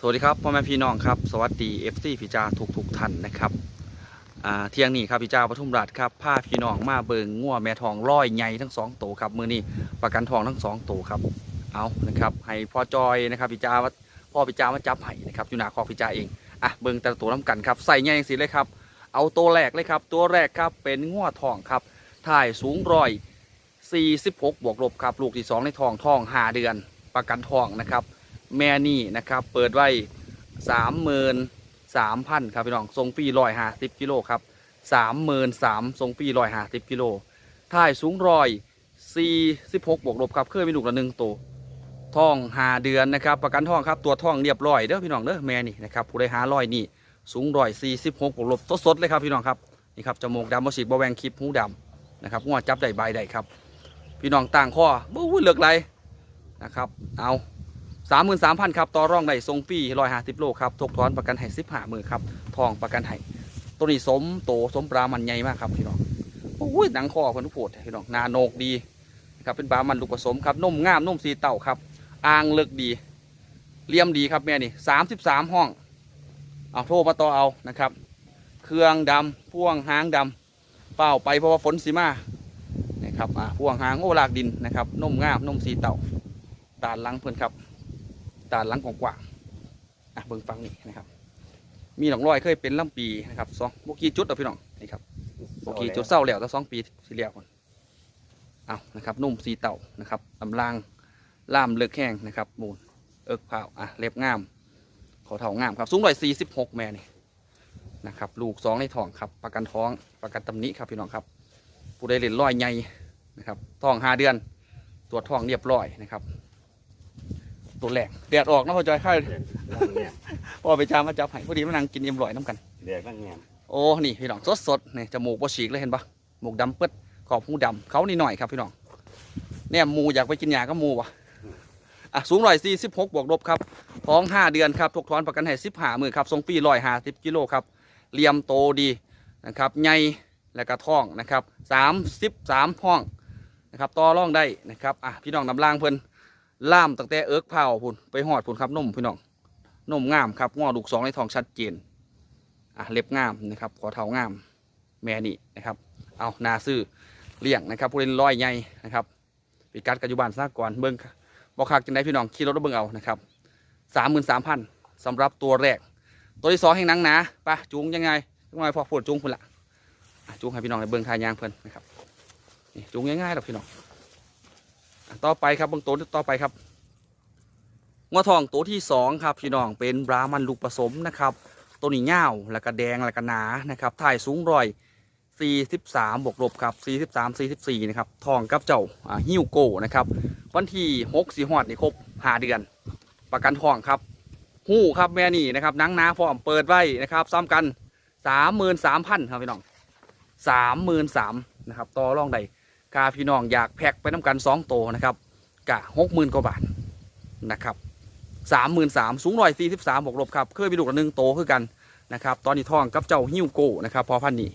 สวัสดีครับพ่อแม่พี่น้องครับ สวัสดีเอฟซีพี่จาทุกทุกท่านนะครับเที่ยงนี้ครับพี่จาปทุมราชครับพาพี่น้องมาเบิงง่วแม่ทองร้อยใหญ่ทั้งสองตัวครับมือนี้ประกันทองทั้งสองตัวครับเอานะครับให้พ่อจอยนะครับพี่จาว่าพ่อพี่จามาจับให้นะครับอยู่หน้าคอพี่จาเองอะเบิงแต่ตัวน้ำกันครับใส่ใหญ่อย่างสิเลยครับ เอาตัวแรกเลยครับ ตัวแรกครับเป็นง่วทองครับถ่ายสูงร้อย46บวกลบครับลูกที่สองในทองทองหาเดือน ประกันทองนะครับ แม่นี่นะครับ เปิดไว้สามหมื่นสามพันครับพี่น้องทรงฟรีร้อยห้าสิบกิโลครับสามหมื่นสามทรงฟรีร้อยห้าสิบกิโลถ่ายสูงร้อยสี่สิบหกบวกลบครับเคยมีลูกละหนึ่งตัวท่องหาเดือนนะครับ ประกันท่องครับตัวท่องเรียบร้อยเด้อพี่น้องเด้อแม่นี่นะครับผู้ใดหาร้อยนี่สูงร้อยสี่สิบหกบวกลบสดๆเลยครับพี่น้องครับนี่ครับจมูกดำมฉีกบแวงคลิปหูดำนะครับงวจับได้ใบได้ครับ พี่น้องต่างข้อบู้เลือกไรนะครับ เอา สามหมื่นสามพันครับต่อร่องได้ทรงฟรีร้อยห้าสิบโลครับทกถอนประกันให้สิบห้ามือครับทองประกันให้ตัวนี้สมโตสมปลามันใหญ่มากครับพี่น้องโอ้ยหนังคอคนทุกโผดพี่น้องนาโนกดีนะครับเป็นปลามันลูกผสมครับนุ่มงามนุ่มสีเต่าครับอ่างเลิกดีเลี่ยมดีครับแม่นี่สามสิบสามห้องเอาโทรมาต่อเอานะครับ เครื่องดำพ่วงหางดำเปล่าไปเพราะว่าฝนสีมานะครับอ่าพ่วงหางโอลากดินนะครับนุ่มงามนุ่มสีเต่าตานลังเพื่อนครับ ตาหลังกว้างๆอะเบิ่งฟังนี่นะครับ มีหนองรอยเคยเป็นลำปีนะครับสองโบกี้จุดเอาพี่น้องนี่ครับโบกี้จุดเศร้าแล้วแต่สองปีที่แล้วคนเอานะครับนุ่มสีเต่านะครับลำลางล่ามเลือกแห้งนะครับมูลเอิกเผาอะเล็บงาม ขอเถางามครับสูงร้อยสี่สิบหกแม่นี่นะครับลูกสองในท้องครับ ประกันท้องประกันตำหนิครับพี่น้องครับ ผู้ใดเล่นร้อยใหญ่นะครับท้องห้าเดือน ตรวจท้องเรียบร้อยนะครับ ตัวแหลกแดดออกนะพ่อจอยข้าเด็กนั่งเงียบพ่อไปจามมาจับให้พอดีมานั่งกินเอ็มลอยน้ำกันเด็กนั่งเงียบโอ้นี่พี่น้องสดสดๆนี่จมูกบ่ฉีกเลยเห็นปะหมูกดำเปิดขอบหูดำเขานี่หน่อยครับพี่น้องเนี่ยหมูอยากไปกินยาก็มูวะอะสูงร้อยสี่สิบหกบวกลบครับท้องห้าเดือนครับทกทอนประกันให้สิบห้ามือครับทรงปีร้อยห้าสิบกิโลครับเหลี่ยมโตดีนะครับใหญ่และก็ท้องนะครับสามสิบสามท้องนะครับต่อร่องได้นะครับอะพี่น้องนำล่างเพิ่น ล่ามตั้งแต่เอิร์กเผาพุ่นไปหอดพุ่นครับนมพี่น้องนมงามครับงอลูกสองในทองชัดเจนอะเล็บงามนะครับขอเท้างามแม่นี่นะครับ เอานาซื้อเลี้ยงนะครับผู้เล่นร้อยใหญ่นะครับปีกัดกัจจุบันซากก่อนเบิ้งบอกคักจังได้พี่น้องขี่รถเบิ้งเอานะครับสามหมื่นสามพันสำหรับตัวแรก ตัวที่สองแห่งนังหนาไปะจูงยังไงยังไงพอปวดจูงพุ่นละจูงให้พี่น้องในเบิ้งทายยางเพิ่นนะครับนี่จูงง่ายๆหรอกพี่น้อง ต่อไปครับเบิ้งตัวต่อไปครับงัวทองตัวที่สองครับพี่น้องเป็นบรามันลูกผสมนะครับตัวนี้เงาวแล้วก็แดงแล้วก็หนานะครับถ่ายสูงร้อย43บวกลบครับ43 44นะครับทองกับเจ้าฮิวโกนะครับวันที่6สีหอดนี่ครบ5เดือน ประกันทองครับหู้ครับแม่นี่นะครับนังนาพร้อมเปิดไว้นะครับซ้ำกัน 33,000ครับพี่น้อง 33,000นะครับต่อรองได้ กาพี่น้องอยากแพ็กไปน้ำกัน2โตนะครับกะ60,000กว่าบาทนะครับสามหมื่นสามสูงร้อยสี่สิบสามบวกลบครับเคยไปดูกระหนึ่งโตคือกันนะครับ ตอนนี้ทองกับเจ้าฮิวโก้นะครับพอพันนี้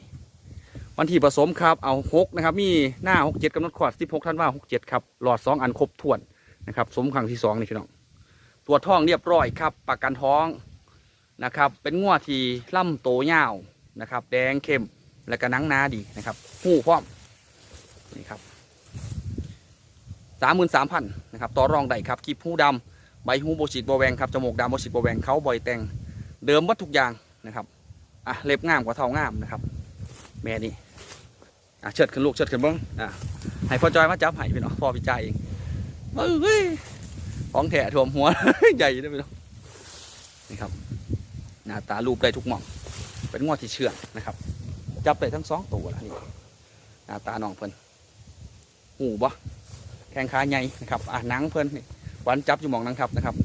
วันที่ผสมครับเอาหกนะครับ มีหน้าหกเจ็ดกำหนดขวดสิบหกท่านว่าหกเจ็ดครับหลอดสองอันครบถ้วนนะครับ สมครั้งที่สองนี่พี่น้องตัวท้องเรียบร้อยครับประกันท้องนะครับ เป็นงวดทีล่ำโตยาวนะครับ แดงเข้มและก็หนังหนาดีนะครับหูพร้อม นี่ครับสามหมื่นสามพันนะครับต่อรองได้ครับคีบหูดำใบหูโบฉีดโบแวงครับจมูกดำโบฉีดโบแวงเขาบ่อยแตงเดิมวัดทุกอย่างนะครับอะเล็บงามกว่าเท้างามนะครับ แม่นี่อะเชิดขึ้นลูกเชิดขึ้นบ้างอะให้พ่อจอยมาจับให้พี่น้องพ่อพี่ใจายเองเฮ้ยของแถะถ่วมหัวใหญ่ด้วยพี่น้องนี่ครับหน้าตารูปได้ทุกหม่องเป็นงวดที่เชื่องนะครับ จับได้ทั้งสองตัวแล้วนี่หน้าตาน้องเพิ่น หูบ่แข้งขาใหญ่นะครับอะหนังเพิ่นนี่หวานจับอยู่มองนังครับนะครับ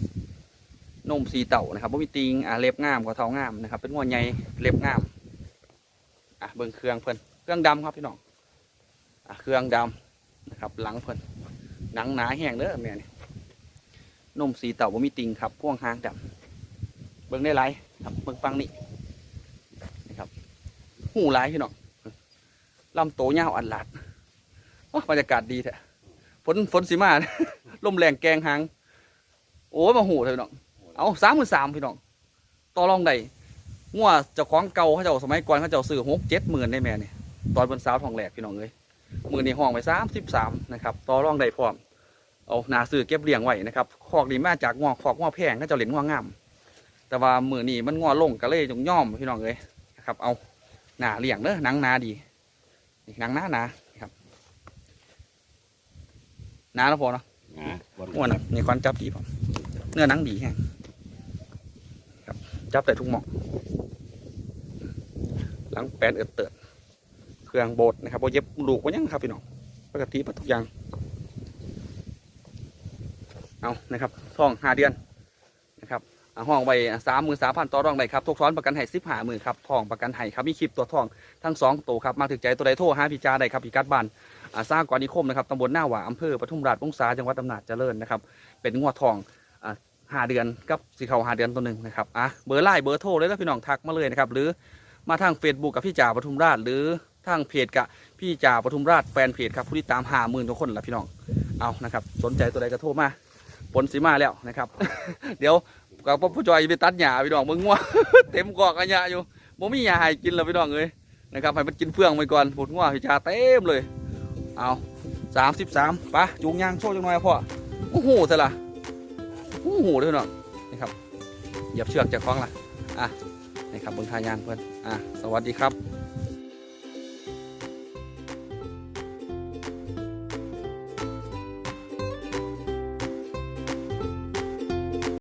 นมสีเต่านะครับบ่มีติงอ่าเล็บงามกว่าเท้างามนะครับเป็นงวใหญ่เล็บงามอะเบิ่งเครื่องเพิ่อนเครื่องดำครับพี่น้องอะเครื่องดำนะครับหลังเพิ่อนหนังหนาแห้งเด้อแม่นี่นมสีเต่าบ่มีติงครับพ่วงหางดำเบิ่งได้ไรครับเบิ่งฟังนี่นะครับหูหลายพี่น้องลำโตยาอันหลาด บรรยากาศดีแท้ฝนฝนสีมาลมแรงแกงหางโอ้มาหูเลยเนาะเอาสามหมื่นสามพี่น้องต่อรองได้งัวเจ้าของเก่าเขาเจ้าสมัยก่อนเขาเจ้าซื้อหกเจ็ดหมื่นได้แม่เนี่ยตอนบนสาวทองแหลกพี่น้องเอ้ยมือนี่ห้องไปสามสิบสามนะครับต่อรองได้พร้อมเอาหนาซื้อเก็บเลี้ยงไว้นะครับคอกนี้มาจากงอคอกงอแพงเขาเจ้าเหรียญงองาม แต่ว่ามือนี่มันงอลงก็เลยจงย่อมพี่น้องเอ้ยนะครับ เอาหนาเลี้ยงเด้อหนังนาดีหนังหนาหนา หนาแล้วพอเนาะนะบนอ้วนอะนี่ควันจับดีผมเนื้อหนังดีแฮงครับ จับแต่ทุกหมองหลังแปดเอิดเติดเครื่องโบดนะครับโบเย็บลูกไว้ยังครับพี่น้องปกติหมดทุกอย่าง เอานะครับท้องห้าเดือนนะครับอ่าห้องไว้สามหมื่นสามพันต่อรองได้ครับทุกซ้อนประกันให้สิบห้าหมื่นครับทองประกันให้ครับมีคลิปตัวทองทั้งสองตัวครับมาถึงใจตัวใดโทรหาพี่จาได้ครับพี่กัดบ้านอา สร้างกวานิคมนะครับตำบลหน้าหว่าอำเภอปทุมราชวงศาจังหวัดอำนาจเจริญนะครับ เป็นงวดทองห้าเดือนกับสีเขาหาเดือนตัวหนึ่งนะครับอะเบอร์ไลน์เบอร์โทรเลยนะพี่น้องทักมาเลยนะครับหรือมาทาง Facebook กับพี่จ่าปทุมราช หรือทางเพจกับพี่จ่าปทุมราชแฟนเพจครับผู้ที่ตามหาหมื่นทุกคนละพี่น้องเอานะครับ สนใจตัวใดก็โทรมาผลสีมาแล้วนะครับ เดี๋ยวกับผู้จอยไปตัดหญ้าพี่น้องมึงง่วเต็มกอกอันหญ้าอยู่บ่มีหญ้าให้กินแล้วพี่น้องเอ้ยนะครับให้มันกินเฟื่องไปก่อนผลง่วพี่จ่าเต็มเลย เอาสามสิบสามปะจูงยางโชว์จังหน่อยพ่อโอ้โหเสร็จละโอ้โหด้วยเนาะนี่ครับเหยียบเชือกจากคล้องละอะนี่ครับเบนทายางเพื่อนอะสวัสดีครับ